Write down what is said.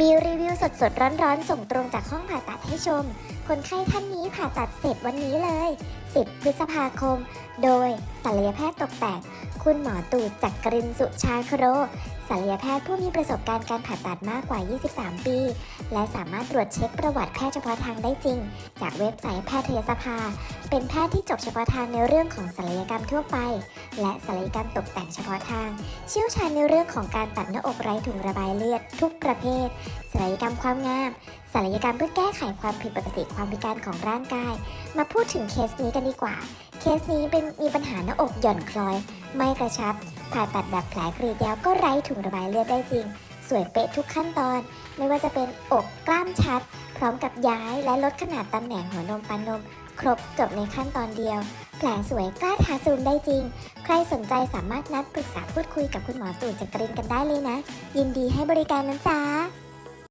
มีรีวิวสดๆ ร้อนๆ ส่งตรงจากห้องผ่าตัดให้ชม คนไข้ท่านนี้ผ่าตัดเสร็จวันนี้เลย 10 พฤษภาคม โดยศัลยแพทย์ตกแต่ง คุณหมอตู่จักรินสุชาคโรศัลยแพทย์ผู้มีประสบการณ์การผ่าตัดมากกว่า 23 ปี และสามารถตรวจเช็คประวัติแพทย์เฉพาะทางได้จริง จากเว็บไซต์แพทยสภา เป็นแพทย์ที่จบเฉพาะทางในเรื่องของศัลยกรรมทั่วไป และศัลยกรรมตกแต่งเฉพาะทาง เชี่ยวชาญในเรื่องของการตัดหน้าอกไร้ถุงระบายเลือดทุกประเภทศัลยกรรมความงาม ศัลยกรรมเพื่อแก้ไขความผิดปกติความพิการของร่างกาย มาพูดถึงเคสนี้กันดีกว่า เคสนี้เป็นมีปัญหาหน้าอกหย่อนคล้อย ไม่กระชับ ผ่าตัดแบบแผลกรีดยาวก็ไร้ถุงระบายเลือดได้จริง สวยเป๊ะทุกขั้นตอน ไม่ว่าจะเป็นอกกล้ามชัด พร้อมกับย้ายและลดขนาดตำแหน่งหัวนมปันนม ครบจบในขั้นตอนเดียว แผลสวยกล้าทาซูมได้จริง ใครสนใจสามารถนัดปรึกษาพูดคุยกับคุณหมอตู่จักรินกันได้เลยนะ ยินดีให้บริการนะจ๊ะ